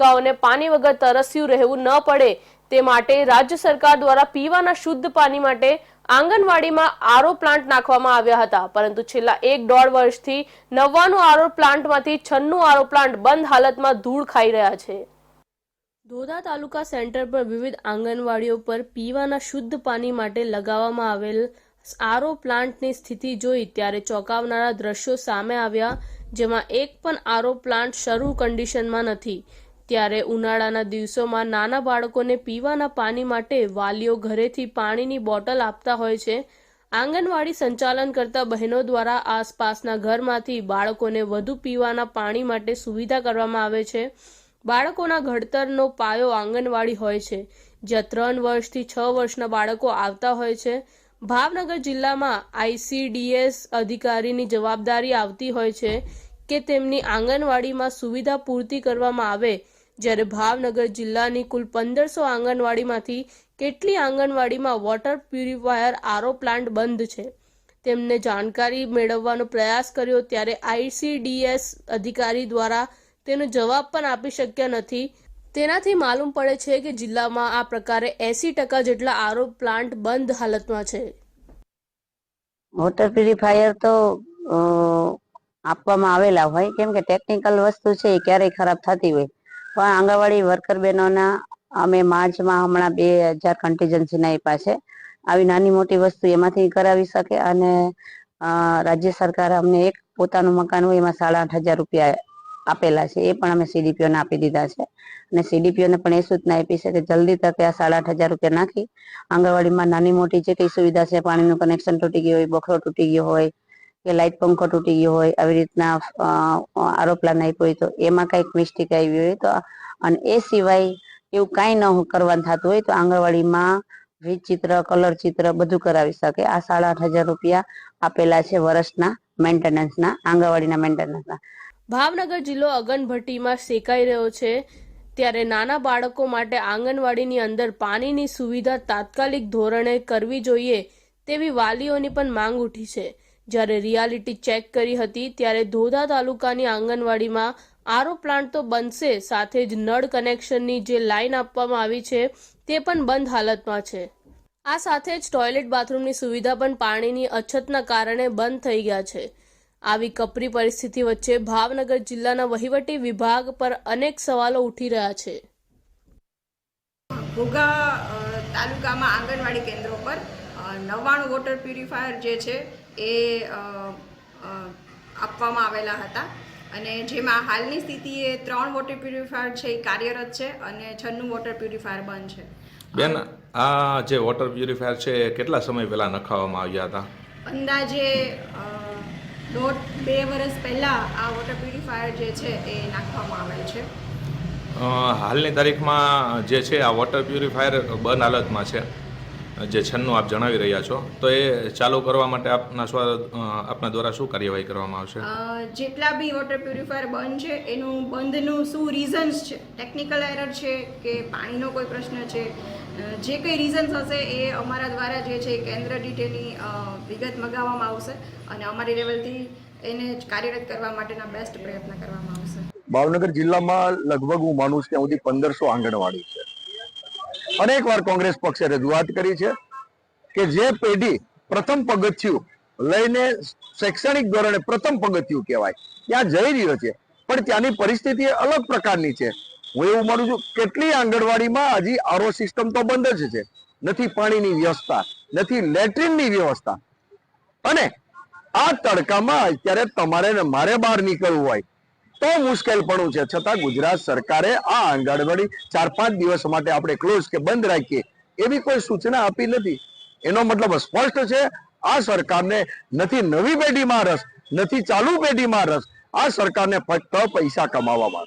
બાલિકાઓને પાણી વગર તરસ્યું રહેવું ન પડે તે માટે રાજ્ય સરકાર દ્વારા પીવાના શુદ્ધ પાણી માટે આંગણવાડીમાં આરો પ્લાન્ટ નાખવામાં આવ્યા હતા. પરંતુ છેલ્લા એક દોઢ વર્ષથી નવ્વાણું આરો પ્લાન્ટમાંથી છન્નું આરો પ્લાન્ટ બંધ હાલતમાં ધૂળ ખાઈ રહ્યા છે. ધોધા તાલુકા સેન્ટર પર વિવિધ આંગણવાડીઓ પર પીવાના શુદ્ધ પાણી માટે લગાવવામાં આવેલ આરો પ્લાન્ટની સ્થિતિ જોઈ ત્યારે ચોંકાવનારા દ્રશ્યો સામે આવ્યા, જેમાં એક પણ આરો પ્લાન્ટ શરૂ કન્ડિશનમાં નથી. ત્યારે ઉનાળાના દિવસોમાં નાના બાળકોને પીવાના પાણી માટે વાલીઓ ઘરેથી પાણીની બોટલ આપતા હોય છે. આંગણવાડી સંચાલન કરતા બહેનો દ્વારા આસપાસના ઘરમાંથી બાળકોને વધુ પીવાના પાણી માટે સુવિધા કરવામાં આવે છે. બાળકોના ઘડતરનો પાયો આંગણવાડી હોય છે. જ્યાં ત્રણ વર્ષથી છ વર્ષના બાળકો આવતા હોય છે. ભાવનગર જિલ્લામાં આઈસીડીએસ અધિકારીની જવાબદારી આવતી હોય છે કે તેમની આંગણવાડીમાં સુવિધા પૂર્તિ કરવામાં આવે જ્યારે ભાવનગર જિલ્લાની કુલ પંદરસો આંગણવાડીમાંથી કેટલી આંગણવાડીમાં વોટર પ્યુરિફાયર આરો પ્લાન્ટ બંધ છે? તેમને જાણકારી મેળવવાનો પ્રયાસ કર્યો ત્યારે આઈસીડીએસ અધિકારી દ્વારા તેનો જવાબ પણ આપી શક્યા નથી. તેનાથી માલુમ પડે છે કે જિલ્લામાં આ પ્રકારે એસી ટકા જેટલા આરો પ્લાન્ટ બંધ હાલતમાં છે. વોટર પ્યુરિફાયર તો આપવામાં આવેલા હોય. કેમ કે ટેકનિકલ વસ્તુ છે, એ ક્યારેય ખરાબ થતી હોય. પણ આંગણવાડી વર્કર બહેનોના અમે માર્ચમાં હમણાં બે હજાર કન્ટીજન્સીના આપ્યા છે. આવી નાની મોટી વસ્તુ એમાંથી કરાવી શકે અને રાજ્ય સરકારે અમને એક પોતાનું મકાન હોય એમાં સાડા આઠ હજાર રૂપિયા આપેલા છે. એ પણ અમે સીડીપીઓને આપી દીધા છે. અને સીડીપીઓને પણ એ સૂચના આપી છે કે જલ્દી તકે આ સાડા આઠ હજાર રૂપિયા નાખી. આંગણવાડીમાં નાની મોટી જે કઈ સુવિધા છે, પાણીનું કનેક્શન તૂટી ગયું હોય, બખરો તૂટી ગયો હોય કે લાઇટ પંખો તૂટી ગયો હોય, આવી રીતના આરોપલાન આપ્યો હોય તો એમાં કંઈક મિસ્ટેક આવી હોય તો, અને એ સિવાય એવું કાંઈ ન કરવાનું થતું હોય તો આંગણવાડીમાં વીજ ચિત્ર, કલર ચિત્ર બધું કરાવી શકે. આ સાડા આઠ હજાર રૂપિયા આપેલા છે વર્ષના મેન્ટેનન્સના, આંગણવાડીના મેન્ટેનન્સના. ભાવનગર જિલ્લો અગનભટ્ટીમાં શેકાઈ રહ્યો છે. ત્યારે નાના બાળકો માટે આંગણવાડીની અંદર પાણીની સુવિધા તાત્કાલિક ધોરણે કરવી જોઈએ તેવી વાલીઓની પણ માંગ ઉઠી છે. જ્યારે રિયાલિટી ચેક કરી હતી ત્યારે ધોધા તાલુકાની આંગણવાડીમાં આરો પ્લાન્ટ તો બનશે, સાથે જ નળ કનેક્શનની જે લાઈન આપવામાં આવી છે તે પણ બંધ હાલતમાં છે. આ સાથે જ ટોયલેટ બાથરૂમની સુવિધા પણ પાણીની અછતના કારણે બંધ થઈ ગયા છે. આવી કપરી પરિસ્થિતિ વચ્ચે ભાવનગર જિલ્લાના વહીવટી વિભાગ પર અનેક સવાલો ઉઠી રહ્યા છે. તાલુકામાં આંગણવાડી કેન્દ્રો પર નવ્વાણું વોટર પ્યુરિફાયર જે છે એ આપવામાં આવેલા હતા. અને જેમાં હાલની સ્થિતિએ ત્રણ વોટર પ્યુરિફાયર છે એ કાર્યરત છે અને છન્નું વોટર પ્યુરિફાયર બંધ છે. બેન આ જે વોટર પ્યુરિફાયર છે કેટલા સમય પહેલા નખાવવામાં આવ્યા હતા? અંદાજે દોઢ બે વર્ષ પહેલાં આ વોટર પ્યુરિફાયર જે છે એ નાખવામાં આવેલ છે. હાલની તારીખમાં જે છે આ વોટર પ્યુરિફાયર બંધ હાલતમાં છે. જે છન્નું આપ જણાવી રહ્યા છો તો એ ચાલુ કરવા માટે આપના સ્વ આપના દ્વારા શું કાર્યવાહી કરવામાં આવશે? જેટલા બી વોટર પ્યુરિફાયર બંધ છે એનું બંધનું શું રીઝન્સ છે? ટેકનિકલ એરર છે કે પાણીનો કોઈ પ્રશ્ન છે? જે કંઈ રીઝન્સ હશે એ અમારા દ્વારા જે છે એ કેન્દ્ર ડિટેલની વિગત મગાવવામાં આવશે અને અમારી લેવલથી એને જ કાર્યરત કરવા માટેના બેસ્ટ પ્રયત્ન કરવામાં આવશે. ભાવનગર જિલ્લામાં લગભગ હું માનું છું ત્યાં સુધી પંદરસો આંગણવાડી છે. અનેક વાર કોંગ્રેસ પક્ષે રજૂઆત કરી છે કે જે પેઢી પ્રથમ પગથિયું લઈને શૈક્ષણિક ધોરણે પ્રથમ પગથિયું કહેવાય, ત્યાં જઈ રહ્યો છે. પણ ત્યાંની પરિસ્થિતિ અલગ પ્રકારની છે. હું એવું માનું છું, કેટલી આંગણવાડીમાં હજી આરો સિસ્ટમ તો બંધ જ છે. નથી પાણીની વ્યવસ્થા, નથી લેટ્રિનની વ્યવસ્થા. અને આ તડકામાં અત્યારે તમારે મારે બહાર નીકળવું હોય તો મુશ્કેલ પડવું છે. છતાં ગુજરાત સરકારે આ આંગણવાડી ચાર પાંચ દિવસ માટે આપણે ક્લોઝ કે બંધ રાખીએ એવી કોઈ સૂચના આપી નથી. એનો મતલબ સ્પષ્ટ છે. આ સરકારને નથી નવી પેઢીમાં રસ, નથી ચાલુ પેઢીમાં રસ. આ સરકારને ફક્ત પૈસા કમાવામાં.